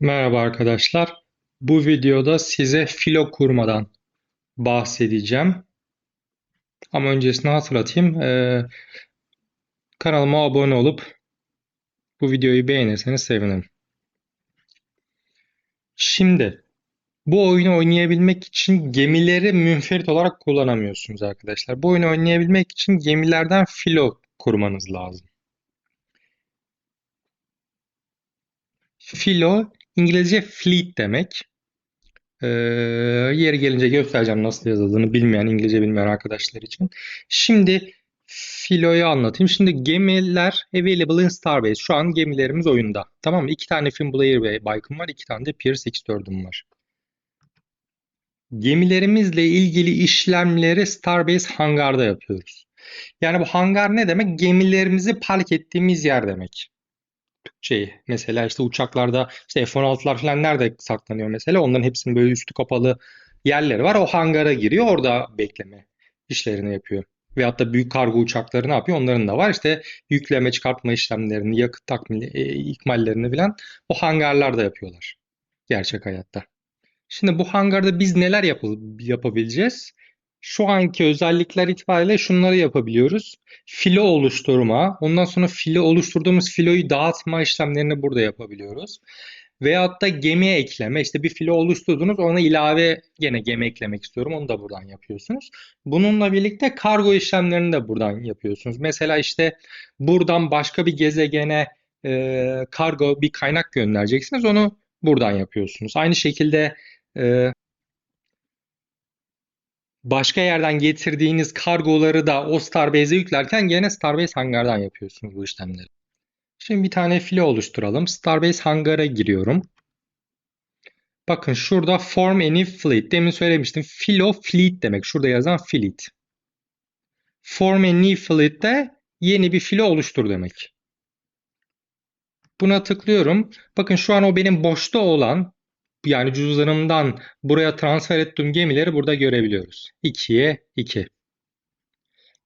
Merhaba arkadaşlar. Bu videoda size filo kurmadan bahsedeceğim. Ama öncesini hatırlatayım. Ee, kanalıma abone olup bu videoyu beğenirseniz sevinirim. Şimdi bu oyunu oynayabilmek için gemileri münferit olarak kullanamıyorsunuz arkadaşlar. Bu oyunu oynayabilmek için gemilerden filo kurmanız lazım. Filo İngilizce fleet demek. Ee, yeri gelince göstereceğim nasıl yazıldığını bilmeyen, İngilizce bilmeyen arkadaşlar için. Şimdi filoyu anlatayım. Şimdi gemiler available in Starbase. Şu an gemilerimiz oyunda. Tamam mı? İki tane ve Bike'ım var. iki tane de Pierce X4'üm var. Gemilerimizle ilgili işlemleri Starbase hangarda yapıyoruz. Yani bu hangar ne demek? Gemilerimizi park ettiğimiz yer demek şey mesela işte uçaklarda işte F-16'lar falan nerede saklanıyor mesela onların hepsinin böyle üstü kapalı yerleri var. O hangara giriyor orada bekleme işlerini yapıyor. Veyahut da büyük kargo uçakları ne yapıyor? Onların da var. İşte yükleme çıkartma işlemlerini, yakıt takmili, e, ikmallerini falan o hangarlarda yapıyorlar. Gerçek hayatta. Şimdi bu hangarda biz neler yap yapabileceğiz? Şu anki özellikler itibariyle şunları yapabiliyoruz. Filo oluşturma, ondan sonra filo oluşturduğumuz filoyu dağıtma işlemlerini burada yapabiliyoruz. Veyahut da gemi ekleme, işte bir filo oluşturdunuz, ona ilave gene gemi eklemek istiyorum, onu da buradan yapıyorsunuz. Bununla birlikte kargo işlemlerini de buradan yapıyorsunuz. Mesela işte buradan başka bir gezegene e, kargo bir kaynak göndereceksiniz, onu buradan yapıyorsunuz. Aynı şekilde e, başka yerden getirdiğiniz kargoları da o Starbase'e yüklerken gene Starbase hangardan yapıyorsunuz bu işlemleri. Şimdi bir tane file oluşturalım. Starbase hangara giriyorum. Bakın şurada form any fleet. Demin söylemiştim. Filo fleet demek. Şurada yazan fleet. Form any fleet de yeni bir filo oluştur demek. Buna tıklıyorum. Bakın şu an o benim boşta olan yani cüzdanımdan buraya transfer ettiğim gemileri burada görebiliyoruz. 2'ye 2.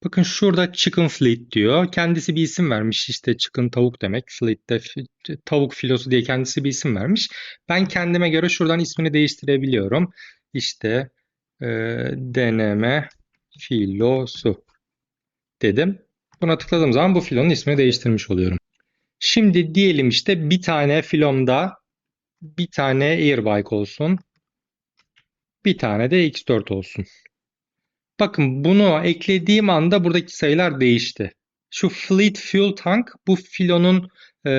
Bakın şurada Chicken Fleet diyor. Kendisi bir isim vermiş. İşte chicken tavuk demek. Fleet de tavuk filosu diye kendisi bir isim vermiş. Ben kendime göre şuradan ismini değiştirebiliyorum. İşte e, deneme filosu dedim. Buna tıkladığım zaman bu filonun ismini değiştirmiş oluyorum. Şimdi diyelim işte bir tane filomda bir tane Airbike olsun. Bir tane de X4 olsun. Bakın bunu eklediğim anda buradaki sayılar değişti. Şu Fleet Fuel Tank bu filonun e,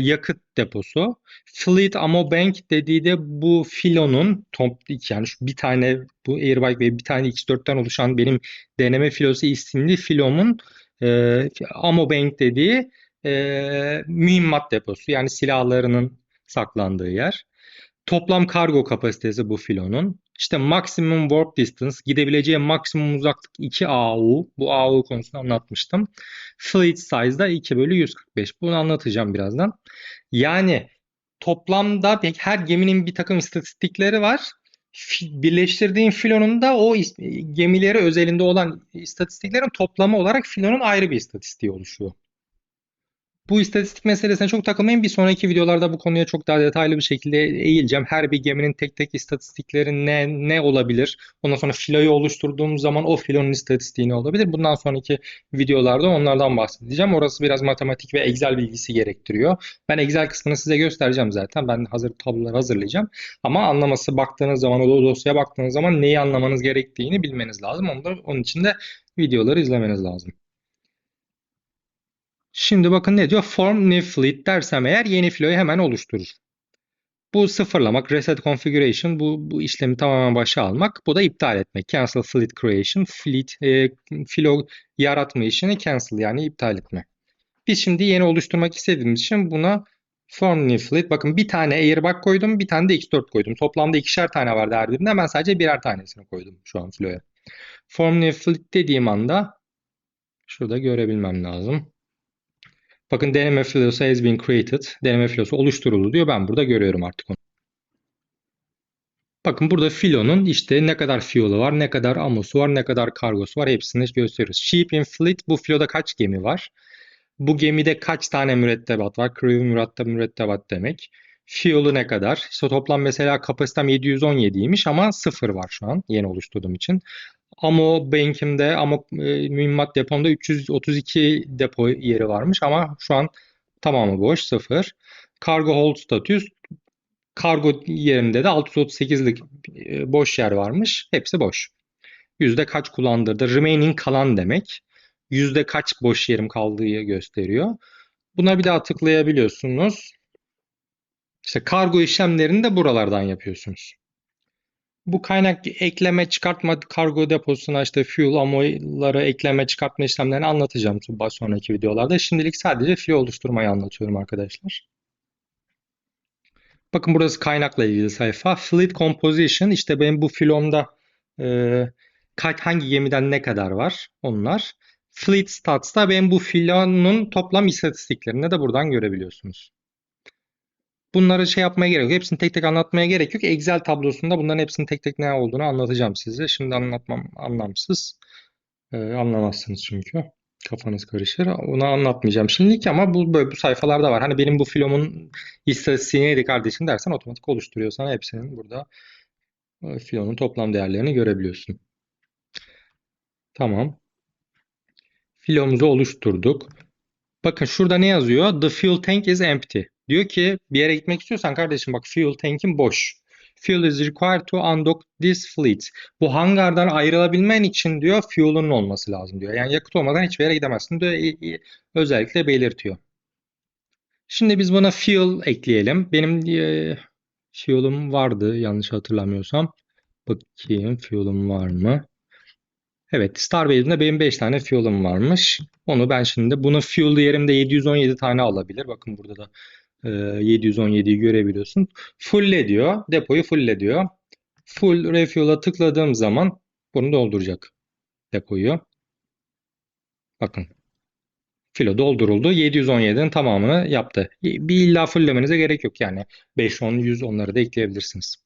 yakıt deposu. Fleet Ammo Bank dediği de bu filonun top yani şu bir tane bu Airbike ve bir tane X4'ten oluşan benim deneme filosu isimli filomun e, Ammo Bank dediği e, mühimmat deposu. Yani silahlarının saklandığı yer. Toplam kargo kapasitesi bu filonun. İşte maximum warp distance, gidebileceği maksimum uzaklık 2 AU. Bu AU konusunu anlatmıştım. Fleet size da 2 bölü 145. Bunu anlatacağım birazdan. Yani toplamda her geminin bir takım istatistikleri var. Birleştirdiğin filonun da o gemileri özelinde olan istatistiklerin toplamı olarak filonun ayrı bir istatistiği oluşuyor. Bu istatistik meselesine çok takılmayın. Bir sonraki videolarda bu konuya çok daha detaylı bir şekilde eğileceğim. Her bir geminin tek tek istatistikleri ne ne olabilir? Ondan sonra filoyu oluşturduğumuz zaman o filonun istatistiği ne olabilir? Bundan sonraki videolarda onlardan bahsedeceğim. Orası biraz matematik ve Excel bilgisi gerektiriyor. Ben Excel kısmını size göstereceğim zaten. Ben hazır tablolar hazırlayacağım. Ama anlaması baktığınız zaman o dosyaya baktığınız zaman neyi anlamanız gerektiğini bilmeniz lazım. Onu da, onun için de videoları izlemeniz lazım. Şimdi bakın ne diyor? Form new fleet dersem eğer yeni filoyu hemen oluşturur. Bu sıfırlamak, reset configuration bu, bu işlemi tamamen başa almak. Bu da iptal etmek. Cancel fleet creation, fleet e, filo yaratma işini cancel yani iptal etme. Biz şimdi yeni oluşturmak istediğimiz için buna form new fleet. Bakın bir tane airbag koydum, bir tane de x4 koydum. Toplamda ikişer tane vardı her birinde. Ben sadece birer tanesini koydum şu an filoya. Form new fleet dediğim anda şurada görebilmem lazım. Bakın deneme filosu has been created. Deneme filosu oluşturuldu diyor. Ben burada görüyorum artık onu. Bakın burada filonun işte ne kadar fiyolu var, ne kadar amosu var, ne kadar kargosu var hepsini gösteriyoruz. Ship in fleet bu filoda kaç gemi var? Bu gemide kaç tane mürettebat var? Crew mürettebat, mürettebat demek. Fuel'u ne kadar? İşte toplam mesela kapasitem 717'ymiş ama 0 var şu an yeni oluşturduğum için. Amo bank'imde, Amo e, mühimmat depomda 332 depo yeri varmış ama şu an tamamı boş, 0. Cargo hold status, kargo yerinde de 638'lik e, boş yer varmış. Hepsi boş. Yüzde kaç kullandırdı? Remaining kalan demek. Yüzde kaç boş yerim kaldığı gösteriyor. Buna bir daha tıklayabiliyorsunuz. İşte kargo işlemlerini de buralardan yapıyorsunuz. Bu kaynak ekleme çıkartma kargo deposuna işte fuel amoları ekleme çıkartma işlemlerini anlatacağım sonraki videolarda. Şimdilik sadece filo oluşturmayı anlatıyorum arkadaşlar. Bakın burası kaynakla ilgili sayfa. Fleet Composition işte benim bu filomda e, hangi gemiden ne kadar var onlar. Fleet Stats'ta benim bu filonun toplam istatistiklerini de buradan görebiliyorsunuz. Bunları şey yapmaya gerek yok. Hepsini tek tek anlatmaya gerek yok. Excel tablosunda bunların hepsinin tek tek ne olduğunu anlatacağım size. Şimdi anlatmam anlamsız. Ee, anlamazsınız çünkü. Kafanız karışır. Onu anlatmayacağım şimdilik ama bu böyle bu sayfalarda var. Hani benim bu filomun istatistiği neydi kardeşim dersen otomatik oluşturuyor sana hepsinin burada e, filonun toplam değerlerini görebiliyorsun. Tamam. Filomuzu oluşturduk. Bakın şurada ne yazıyor? The fuel tank is empty. Diyor ki bir yere gitmek istiyorsan kardeşim bak fuel tank'in boş. Fuel is required to undock this fleet. Bu hangardan ayrılabilmen için diyor fuel'un olması lazım diyor. Yani yakıt olmadan hiçbir yere gidemezsin diyor. Özellikle belirtiyor. Şimdi biz buna fuel ekleyelim. Benim e, fuel'um vardı yanlış hatırlamıyorsam. Bakayım fuel'um var mı? Evet Starbase'de benim 5 tane fuel'ım varmış. Onu ben şimdi bunu fuel yerimde 717 tane alabilir. Bakın burada da 717'yi görebiliyorsun. Full diyor. Depoyu full diyor. Full refuel'a tıkladığım zaman bunu dolduracak depoyu. Bakın. Filo dolduruldu. 717'nin tamamını yaptı. Bir illa fulllemenize gerek yok yani. 5, 10, 100 onları da ekleyebilirsiniz.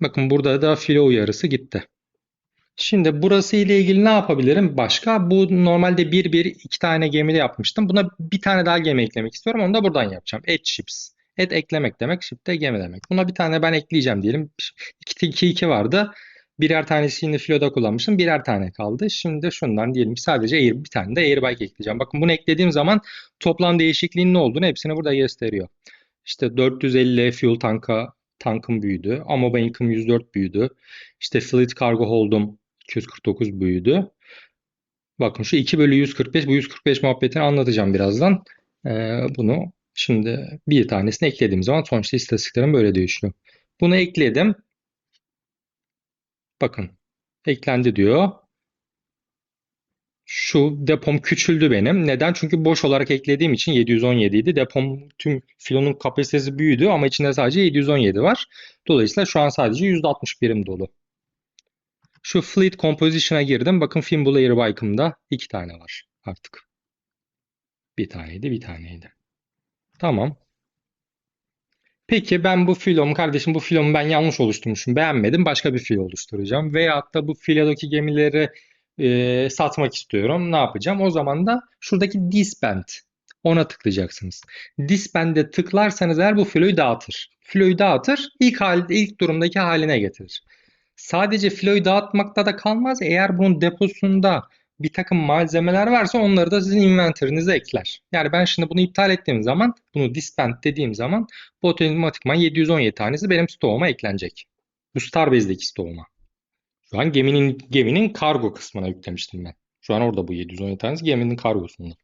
Bakın burada da filo uyarısı gitti. Şimdi burası ile ilgili ne yapabilirim başka? Bu normalde bir bir iki tane gemide yapmıştım. Buna bir tane daha gemi eklemek istiyorum. Onu da buradan yapacağım. Add ships. Add eklemek demek, ship de gemi demek. Buna bir tane ben ekleyeceğim diyelim. 2 2 2 vardı. Birer tanesini filoda kullanmıştım. Birer tane kaldı. Şimdi şundan diyelim ki sadece air, bir tane de airbike ekleyeceğim. Bakın bunu eklediğim zaman toplam değişikliğin ne olduğunu hepsini burada gösteriyor. İşte 450 fuel tanka tankım büyüdü. Ama bankım 104 büyüdü. İşte fleet cargo hold'um 249 büyüdü. Bakın şu 2 bölü 145 bu 145 muhabbetini anlatacağım birazdan. Ee, bunu şimdi bir tanesini eklediğim zaman sonuçta istatistiklerim böyle değişiyor. Bunu ekledim. Bakın eklendi diyor. Şu depom küçüldü benim. Neden? Çünkü boş olarak eklediğim için 717 idi. Depom tüm filonun kapasitesi büyüdü ama içinde sadece 717 var. Dolayısıyla şu an sadece %60 birim dolu. Şu Fleet Composition'a girdim. Bakın Fimbul Airbike'ımda iki tane var artık. Bir taneydi, bir taneydi. Tamam. Peki ben bu filomu, kardeşim bu filomu ben yanlış oluşturmuşum, beğenmedim. Başka bir filo oluşturacağım. Veyahut da bu filodaki gemileri e, satmak istiyorum. Ne yapacağım? O zaman da şuradaki disband ona tıklayacaksınız. Disband'e tıklarsanız eğer bu filoyu dağıtır. Filoyu dağıtır, ilk, hal, ilk durumdaki haline getirir. Sadece filoyu dağıtmakta da kalmaz. Eğer bunun deposunda bir takım malzemeler varsa onları da sizin inventörünüze ekler. Yani ben şimdi bunu iptal ettiğim zaman, bunu disband dediğim zaman bu otomatikman 717 tanesi benim stoğuma eklenecek. Bu Starbase'deki stoğuma. Şu an geminin geminin kargo kısmına yüklemiştim ben. Şu an orada bu 717 tanesi geminin kargosunda.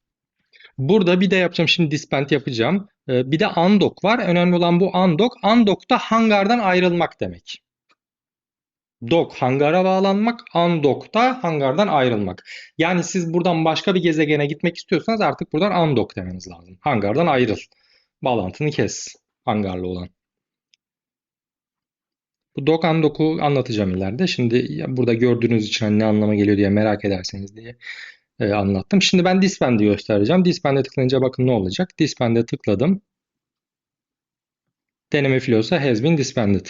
Burada bir de yapacağım. Şimdi disband yapacağım. Ee, bir de undock var. Önemli olan bu undock. Undock da hangardan ayrılmak demek. Dock hangara bağlanmak, undock da hangardan ayrılmak. Yani siz buradan başka bir gezegene gitmek istiyorsanız artık buradan undock demeniz lazım. Hangardan ayrıl. Bağlantını kes hangarlı olan. Bu dock undock'u anlatacağım ileride. Şimdi burada gördüğünüz için hani ne anlama geliyor diye merak ederseniz diye e, anlattım. Şimdi ben disband'i göstereceğim. Disband'e tıklayınca bakın ne olacak. Disband'e tıkladım. Deneme filosu has been disbanded.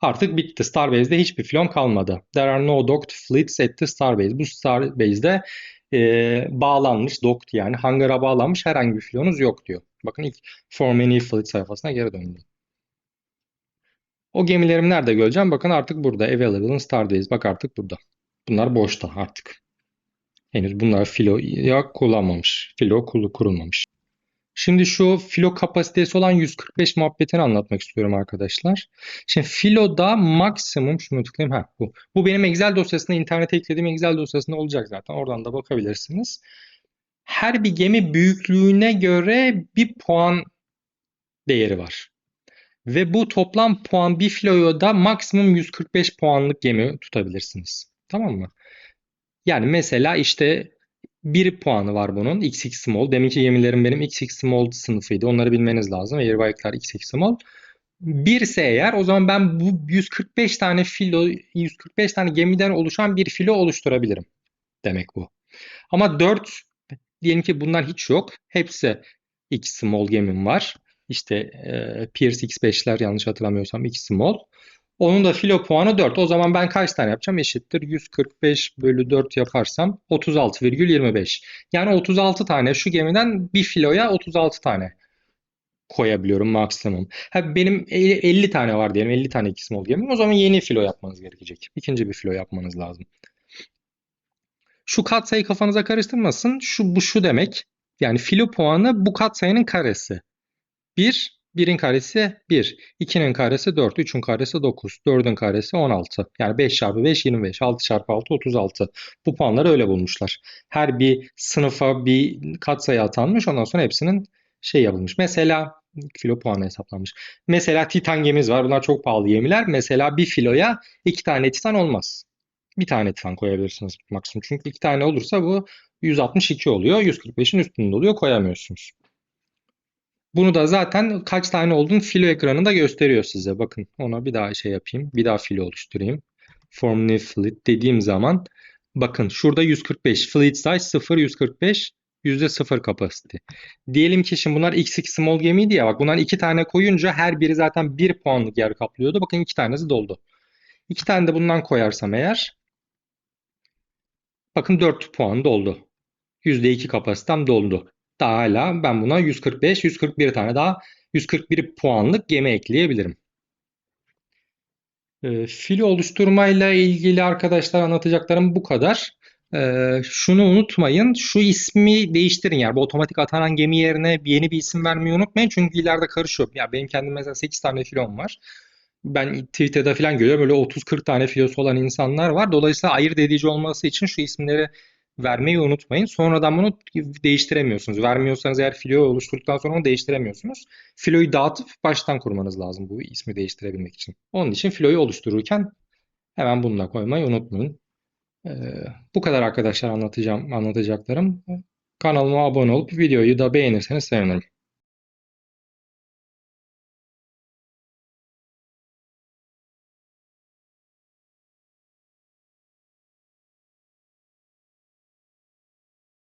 Artık bitti. Starbase'de hiçbir filon kalmadı. There are no docked fleets at the Starbase. Bu Starbase'de e, bağlanmış, docked yani hangara bağlanmış herhangi bir filonuz yok diyor. Bakın ilk Form Any Fleet sayfasına geri döndüm. O gemilerimi nerede göreceğim? Bakın artık burada. Available in Star'dayız. Bak artık burada. Bunlar boşta artık. Henüz bunlar filoya kullanmamış. Filo kurulmamış. Şimdi şu filo kapasitesi olan 145 muhabbetini anlatmak istiyorum arkadaşlar. Şimdi filoda maksimum şunu tıklayayım. Ha, bu. Bu benim Excel dosyasında internete eklediğim Excel dosyasında olacak zaten. Oradan da bakabilirsiniz. Her bir gemi büyüklüğüne göre bir puan değeri var. Ve bu toplam puan bir filoya da maksimum 145 puanlık gemi tutabilirsiniz. Tamam mı? Yani mesela işte bir puanı var bunun. XX Small. Deminki gemilerim benim XX Small sınıfıydı. Onları bilmeniz lazım. Airbike'lar XX Small. 1 ise eğer o zaman ben bu 145 tane filo 145 tane gemiden oluşan bir filo oluşturabilirim. Demek bu. Ama 4 diyelim ki bunlar hiç yok. Hepsi X Small gemim var. İşte e, Pierce X5'ler yanlış hatırlamıyorsam X Small. Onun da filo puanı 4. O zaman ben kaç tane yapacağım? Eşittir 145 bölü 4 yaparsam 36,25. Yani 36 tane şu gemiden bir filoya 36 tane koyabiliyorum maksimum. Ha, benim 50 tane var diyelim. 50 tane iki small gemim. O zaman yeni filo yapmanız gerekecek. İkinci bir filo yapmanız lazım. Şu katsayı kafanıza karıştırmasın. Şu bu şu demek. Yani filo puanı bu katsayının karesi. 1 1'in karesi 1, 2'nin karesi 4, 3'ün karesi 9, 4'ün karesi 16. Yani 5 çarpı 5 25, 6 çarpı 6 36. Bu puanları öyle bulmuşlar. Her bir sınıfa bir katsayı atanmış ondan sonra hepsinin şey yapılmış. Mesela filo puanı hesaplanmış. Mesela Titan gemimiz var. Bunlar çok pahalı gemiler. Mesela bir filoya iki tane Titan olmaz. Bir tane Titan koyabilirsiniz maksimum. Çünkü iki tane olursa bu 162 oluyor. 145'in üstünde oluyor. Koyamıyorsunuz. Bunu da zaten kaç tane olduğunu filo ekranında gösteriyor size. Bakın ona bir daha şey yapayım. Bir daha filo oluşturayım. Form new fleet dediğim zaman bakın şurada 145. Fleet size 0 145 %0 capacity. Diyelim ki şimdi bunlar XX small gemiydi ya bak bundan iki tane koyunca her biri zaten 1 puanlık yer kaplıyordu. Bakın iki tanesi doldu. İki tane de bundan koyarsam eğer bakın 4 puan doldu. %2 kapasitem doldu. Daha hala ben buna 145, 141 tane daha 141 puanlık gemi ekleyebilirim. E, filo oluşturmayla ilgili arkadaşlar anlatacaklarım bu kadar. E, şunu unutmayın. Şu ismi değiştirin. Yani bu otomatik atanan gemi yerine yeni bir isim vermeyi unutmayın. Çünkü ileride karışıyor. Ya benim kendim mesela 8 tane filom var. Ben Twitter'da falan görüyorum öyle 30-40 tane filosu olan insanlar var. Dolayısıyla ayırt edici olması için şu isimleri vermeyi unutmayın. Sonradan bunu değiştiremiyorsunuz. Vermiyorsanız eğer filoyu oluşturduktan sonra onu değiştiremiyorsunuz. Filoyu dağıtıp baştan kurmanız lazım bu ismi değiştirebilmek için. Onun için filoyu oluştururken hemen bununla koymayı unutmayın. Ee, bu kadar arkadaşlar anlatacağım anlatacaklarım. Kanalıma abone olup videoyu da beğenirseniz sevinirim.